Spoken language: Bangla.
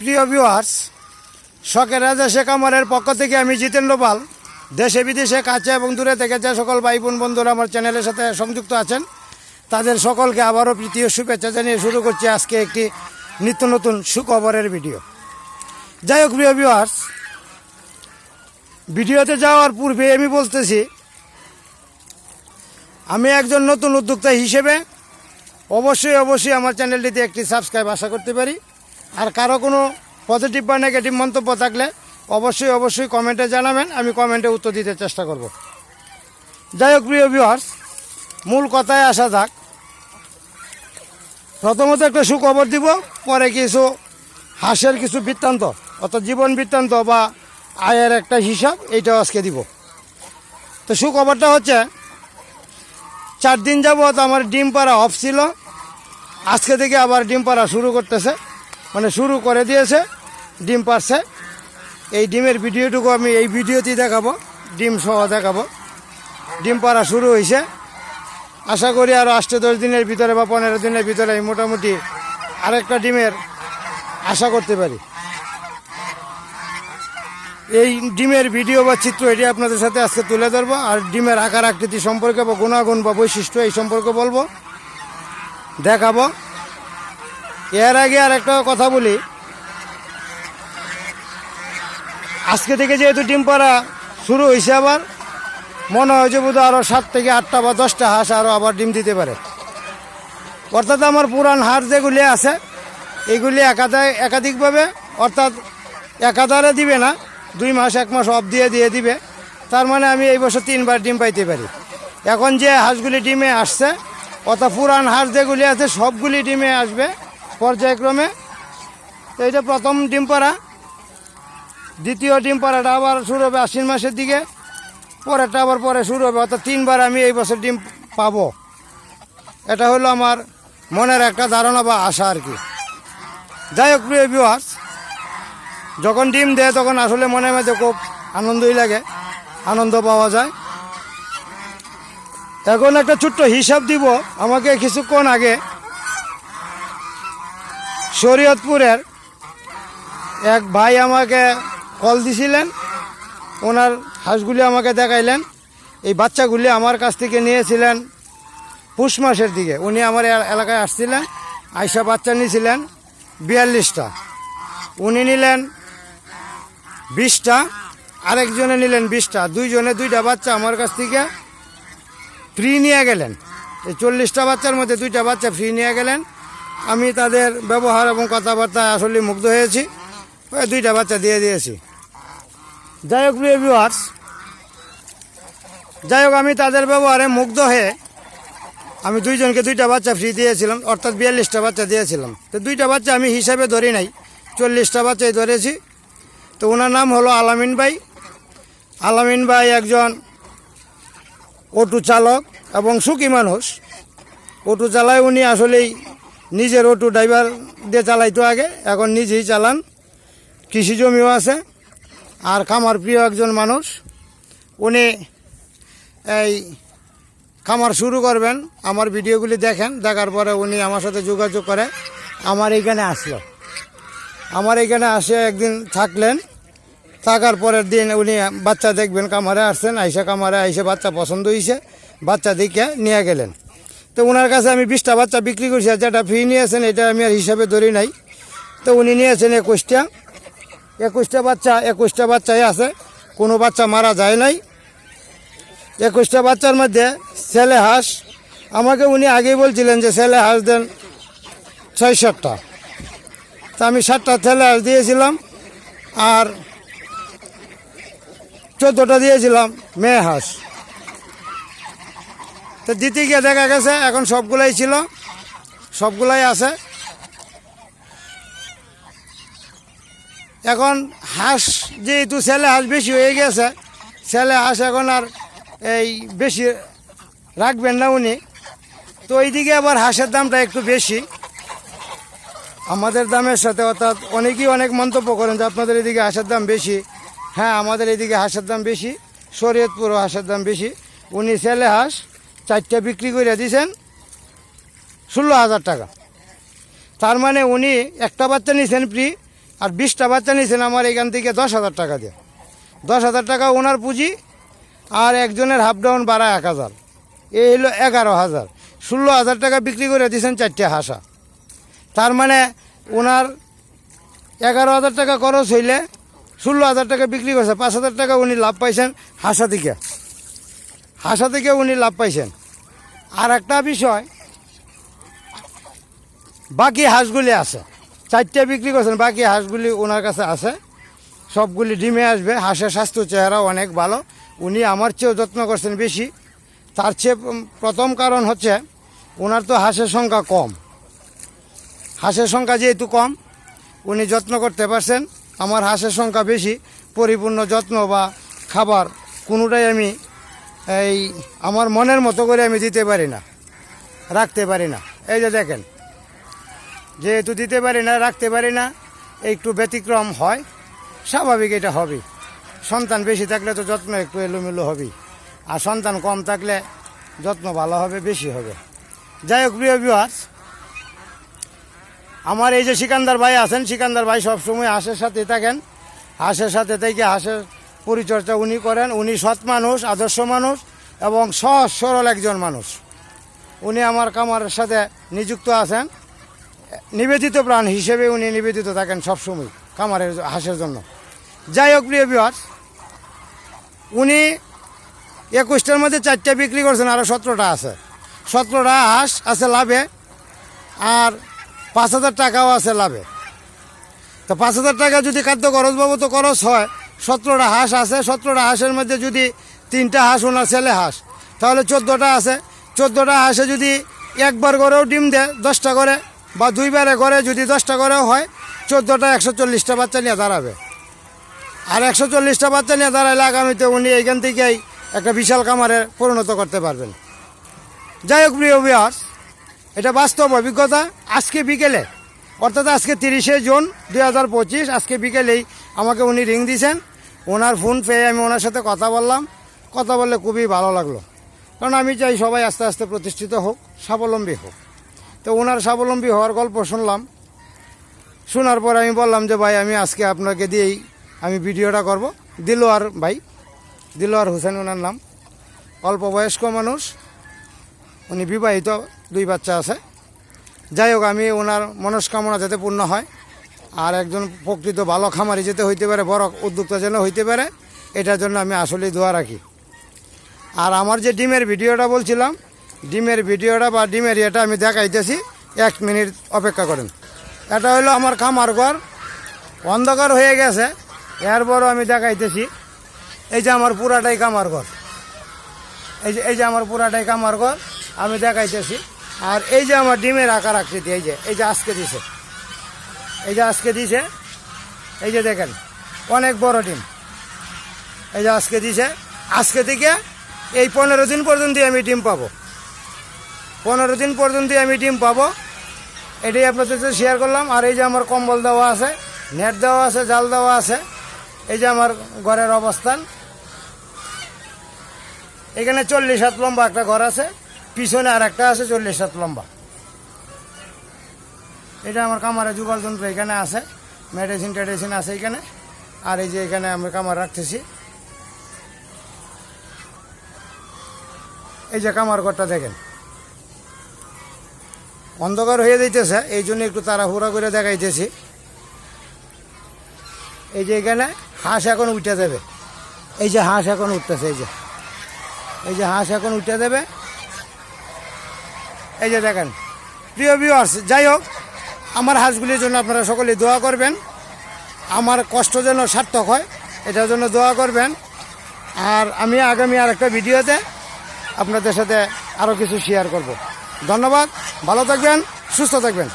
প্রিয় ভিউয়ার্স শখের রাজা শেখ আমারের পক্ষ থেকে আমি জিতেন্দ্র পাল। দেশে, বিদেশে, কাছে এবং দূরে থেকে যে সকল ভাই বোন বন্ধুরা আমার চ্যানেলের সাথে সংযুক্ত আছেন, তাদের সকলকে আবারও প্রীতীয় শুভেচ্ছা জানিয়ে শুরু করছি আজকে একটি নিত্য নতুন সুখবরের ভিডিও যাই হোক, প্রিয় ভিউয়ার্স ভিডিওতে যাওয়ার পূর্বে আমি বলতেছি, আমি একজন নতুন উদ্যোক্তা হিসেবে অবশ্যই অবশ্যই আমার চ্যানেলটিতে একটি সাবস্ক্রাইব আশা করতে পারি। আর কারও কোনো পজিটিভ বা নেগেটিভ মন্তব্য থাকলে অবশ্যই অবশ্যই কমেন্টে জানাবেন, আমি কমেন্টে উত্তর দিতে চেষ্টা করব। যাই হোক, প্রিয় ভিউয়ার্স মূল কথায় আসা যাক। প্রথমত একটা সুখবর দিব, পরে কিছু হাসের কিছু বৃত্তান্ত, অর্থাৎ জীবন বৃত্তান্ত বা আয়ের একটা হিসাব, এইটাও আজকে দিব। তো সুখবরটা হচ্ছে, চার দিন যাবৎ আমার ডিম পাড়া অফ ছিল, আজকে থেকে আবার ডিম পাড়া শুরু করতেছে। মানে শুরু করে দিয়েছে, ডিম পারছে। এই ডিমের ভিডিওটুকু আমি এই ভিডিওতেই দেখাবো, ডিম সহ দেখাবো। ডিম পাড়া শুরু হয়েছে আশা করি আরও আটটা দশ দিনের ভিতরে বা পনেরো দিনের ভিতরে আমি মোটামুটি আরেকটা ডিমের আশা করতে পারি। এই ডিমের ভিডিও বা চিত্র এটি আপনাদের সাথে আজকে তুলে ধরবো, আর ডিমের আকার আকৃতি সম্পর্কে বা গুণাগুণ বা বৈশিষ্ট্য এই সম্পর্কে বলব। দেখাবো। এর আগে আর একটা কথা বলি। আজকে থেকে যেহেতু ডিম পাড়া শুরু হয়েছে আবার, মনে হয় যে বোধহয় আরও সাত থেকে আটটা বা দশটা হাঁস আরও আবার ডিম দিতে পারে। অর্থাৎ আমার পুরান হাঁস যেগুলি আছে, এগুলি একাধায় একাধিকভাবে, অর্থাৎ একাধারে দিবে না, দুই মাস, এক মাস অফ দিয়ে দিয়ে দিবে। তার মানে আমি এই বছর তিনবার ডিম পাইতে পারি। এখন যে হাঁসগুলি ডিমে আসছে, অর্থাৎ পুরান হাঁস যেগুলি আছে, সবগুলি ডিমে আসবে। পর্যায়ক্রমে। এইটা প্রথম ডিম পাড়া। দ্বিতীয় ডিম পাড়াটা আবার শুরু হবে আশ্বিন মাসের দিকে। পরেরটা আবার পরে শুরু হবে। অর্থাৎ তিনবার আমি এই বছর ডিম পাব। এটা হলো আমার মনের একটা ধারণা বা আশা আর কি। যাই হোক, প্রিয় ভিউয়ার্স যখন ডিম দেয় তখন আসলে মনের মধ্যে খুব আনন্দই লাগে। আনন্দ পাওয়া যায়। এখন একটা ছোট্ট হিসাব দিব। আমাকে কিছুক্ষণ আগে শরীয়তপুরের এক ভাই আমাকে কল দিছিলেন। ওনার হাঁসগুলি আমাকে দেখাইলেন। এই বাচ্চাগুলি আমার কাছ থেকে নিয়েছিলেন পুষ মাসের দিকে। উনি আমার এলাকায় আসছিলেন, আইসা বাচ্চা নিয়েছিলেন বিয়াল্লিশটা। উনি নিলেন বিশটা, আরেকজনে নিলেন বিশটা। দুইজনে দুইটা বাচ্চা আমার কাছ থেকে ফ্রি নিয়ে গেলেন। এই চল্লিশটা বাচ্চার মধ্যে দুইটা বাচ্চা ফ্রি নিয়ে গেলেন। আমি তাদের ব্যবহার এবং কথাবার্তায় আসলে মুগ্ধ হয়েছি। দুইটা বাচ্চা দিয়ে দিয়েছি। যাই হোক, প্রিয় ভিউয়ার্স যাই হোক, আমি তাদের ব্যবহারে মুগ্ধ হয়ে আমি দুইজনকে দুইটা বাচ্চা ফ্রি দিয়েছিলাম, অর্থাৎ বিয়াল্লিশটা বাচ্চা দিয়েছিলাম। তো দুইটা বাচ্চা আমি হিসাবে ধরি নাই, চল্লিশটা বাচ্চাই ধরেছি। তো ওনার নাম হলো আলামিন ভাই। আলামিন ভাই একজন অটো চালক এবং সুখী মানুষ। অটো চালায় উনি আসলেই নিজের অটো ড্রাইভার দিয়ে চালাইতো আগে, এখন নিজেই চালান। কৃষি জমিও আছে, আর খামার প্রিয় একজন মানুষ, উনি এই খামার শুরু করবেন, আমার ভিডিওগুলি দেখেন, দেখার পরে উনি আমার সাথে যোগাযোগ করে, আমার এইখানে আসলো। আমার এইখানে আসে, একদিন থাকলেন, থাকার পরের দিন উনি বাচ্চা দেখবেন কামারে আসছেন, আইসা কামারে আইসে বাচ্চা পছন্দ হয়েছে বাচ্চা দেখে নিয়ে গেলেন। তো ওনার কাছে আমি বিশটা বাচ্চা বিক্রি করছি আর যেটা ফ্রি নিয়েছেন, এটা আমি আর হিসাবে ধরি নাই। তো উনি নিয়েছেন একুশটা। একুশটা বাচ্চা, একুশটা বাচ্চাই আছে। কোনো বাচ্চা মারা যায় নাই। একুশটা বাচ্চার মধ্যে ছেলে হাঁস, আমাকে উনি আগেই বলছিলেন যে ছেলে হাঁস দেন ছয় সাতটা তা আমি সাতটা ছেলে হাঁস দিয়েছিলাম আর চোদ্দোটা দিয়েছিলাম মেয়ে হাঁস। তো দিতে গিয়ে দেখা গেছে, এখন সবগুলাই ছিল। সবগুলাই আছে। এখন হাঁস যেহেতু ছেলে হাঁস বেশি হয়ে গেছে, ছেলে হাঁস এখন আর এই বেশি রাখবেন না উনি। তো ওইদিকে আবার হাঁসের দামটা একটু বেশি। আমাদের দামের সাথে অর্থাৎ অনেকেই অনেক মন্তব্য করেন যে আপনাদের এদিকে হাঁসের দাম বেশি। হ্যাঁ আমাদের এদিকে হাঁসের দাম বেশি, শরীয়তপুরও হাঁসের দাম বেশি। উনি ছেলে হাঁস চারটা বিক্রি করে দিয়েছেন ষোলো হাজার টাকা। তার মানে উনি একটা বাচ্চা নিয়েছেন ফ্রি আর বিশটা বাচ্চা নিয়েছেন আমার এখান থেকে দশ হাজার টাকা দিয়ে। দশ হাজার টাকা ওনার পুঁজি আর একজনের হাফ ডাউন বাড়া এক হাজার। এই হলো এগারো হাজার। ষোলো হাজার টাকা বিক্রি করে দিয়েছেন চারটে হাসা। তার মানে ওনার এগারো হাজার টাকা খরচ হইলে ষোলো হাজার টাকা বিক্রি করছে, পাঁচ হাজার টাকা উনি লাভ পাইছেন হাসা থেকে। হাঁসা থেকে উনি লাভ পাইছেন। আর একটা বিষয়, বাকি হাঁসগুলি আছে। চারটে বিক্রি করছেন, বাকি হাঁসগুলি ওনার কাছে আছে। সবগুলি ডিমে আসবে, হাঁসের স্বাস্থ্য চেহারা অনেক ভালো। উনি আমার চেয়েও যত্ন করছেন বেশি। তার চেয়ে প্রথম কারণ হচ্ছে ওনার তো হাঁসের সংখ্যা কম। হাঁসের সংখ্যা যেহেতু কম, উনি যত্ন করতে পারছেন। আমার হাঁসের সংখ্যা বেশি, পরিপূর্ণ যত্ন বা খাবার কোনোটাই আমি এই আমার মনের মতো করে আমি দিতে পারি না, রাখতে পারি না। এই যে দেখেন, যেহেতু দিতে পারি না, রাখতে পারি না, একটু ব্যতিক্রম হয়, স্বাভাবিক এটা হবে। সন্তান বেশি থাকলে তো যত্ন একটু এলোমেলো হবেই আর সন্তান কম থাকলে যত্ন ভালো হবে, বেশি হবে। যাই হোক, প্রিয় বিহার আমার এই যে সিকান্দার ভাই আছেন, সিকান্দার ভাই সবসময় হাঁসের সাথে থাকেন। হাঁসের সাথে থেকে হাঁসের পরিচর্যা উনি করেন। উনি সৎ মানুষ, আদর্শ মানুষ এবং সহজ, সরল একজন মানুষ। উনি আমার কামারের সাথে নিযুক্ত আছেন। নিবেদিত প্রাণ হিসেবে উনি নিবেদিত থাকেন সবসময় কামারের হাঁসের জন্য। যাই হোক, প্রিয় বিহার উনি একুশটার মধ্যে চারটে বিক্রি করছেন আরও সতেরোটা আছে। সতেরোটা হাঁস আছে লাভে, আর পাঁচ হাজার টাকাও আছে লাভে। তো পাঁচ হাজার টাকা যদি খাদ্য খরচ বাবদ খরচ হয় সতেরোটা হাঁস আছে, সতেরোটা হাঁসের মধ্যে যদি তিনটা হাঁস ওনার ছেলে হাঁস, তাহলে চোদ্দোটা আছে। চোদ্দোটা হাঁসে যদি একবার করেও ডিম দেয়, দশটা করে, বা দুইবারে করে যদি দশটা করেও হয়, চোদ্দোটা একশো চল্লিশটা বাচ্চা নিয়ে দাঁড়াবে। আর একশো চল্লিশটা বাচ্চা নিয়ে দাঁড়াইলে আগামীতে উনি এইখান থেকেই একটা বিশাল কামারে পরিণত করতে পারবেন। যাই হোক, প্রিয় বিহার এটা বাস্তব অভিজ্ঞতা। আজকে বিকেলে, অর্থাৎ আজকে তিরিশে জুন দুই হাজার পঁচিশ, আজকে বিকেলেই আমাকে উনি রিং দিয়েছেন। ওনার ফোন পেয়ে আমি ওনার সাথে কথা বললাম। কথা বললে খুবই ভালো লাগল। কারণ আমি চাই সবাই আস্তে আস্তে প্রতিষ্ঠিত হোক, স্বাবলম্বী হোক। তো ওনার স্বাবলম্বী হওয়ার গল্প শুনলাম। শোনার পর আমি বললাম যে, ভাই, আমি আজকে আপনাকে দিয়েই আমি ভিডিওটা করব। দিলোয়ার ভাই দিলোয়ার হোসেন ওনার নাম। অল্প বয়স্ক মানুষ। উনি বিবাহিত, দুই বাচ্চা আছে। যাই হোক, আমি ওনার মনস্কামনা যাতে পূর্ণ হয় আর একজন প্রকৃত ভালো খামারি যেতে হইতে পারে, বড় উদ্যোক্তা যেন হইতে পারে, এটার জন্য আমি আসলেই দোয়া রাখি। আর আমার যে ডিমের ভিডিওটা বলছিলাম, ডিমের ভিডিওটা বা ডিমের ইয়েটা আমি দেখাইতেছি, এক মিনিট অপেক্ষা করেন। এটা হলো আমার খামার ঘর, অন্ধকার হয়ে গেছে, এরপরও আমি দেখাইতেছি, এই যে আমার পুরাটাই কামার ঘর। এই যে এই যে আমার পুরাটাই কামার ঘর, আমি দেখাইতেছি। আর এই যে আমার ডিমের আকার আকৃতি, এই যে এই যে আজকে দিছে। এই যে আজকে দিছে, এই যে দেখেন, অনেক বড় ডিম। এই যে আজকে দিছে, আজকে থেকে এই পনেরো দিন পর্যন্ত আমি ডিম পাবো। পনেরো দিন পর্যন্ত আমি ডিম পাবো। এটাই আপনাদের সাথে শেয়ার করলাম। আর এই যে আমার কম্বল দেওয়া আছে, নেট দেওয়া আছে, জাল দেওয়া আছে, এই যে আমার ঘরের অবস্থান। এখানে চল্লিশ হাত লম্বা একটা ঘর আছে, পিছনে আর একটা আছে, চল্লিশ হাত লম্বা। এটা আমার কামারে যুগল যন্ত্র এখানে আছে। মেডিসিন টেডিসিন আছে এখানে। আর এই যে এখানে আমি কামার রাখতেছি। এই যে কামার ঘরটা দেখেন। অন্ধকার হয়ে যাইতেছে, এই জন্য একটু তাড়াহুড়া করে দেখাইতেছি। এই যে এখানে হাঁস এখন উঠে দেবে। এই যে হাঁস এখন উঠতেছে, এই যে। এই যে হাঁস এখন উঠে দেবে। এই যে দেখেন। প্রিয় ভিউয়ার্স যাই হোক আমার হাঁসগুলির জন্য আপনারা সকলে দোয়া করবেন। আমার কষ্ট যেন সার্থক হয়, এটার জন্য দোয়া করবেন। আর আমি আগামী আর একটা ভিডিওতে আপনাদের সাথে আরও কিছু শেয়ার করব। ধন্যবাদ, ভালো থাকবেন, সুস্থ থাকবেন।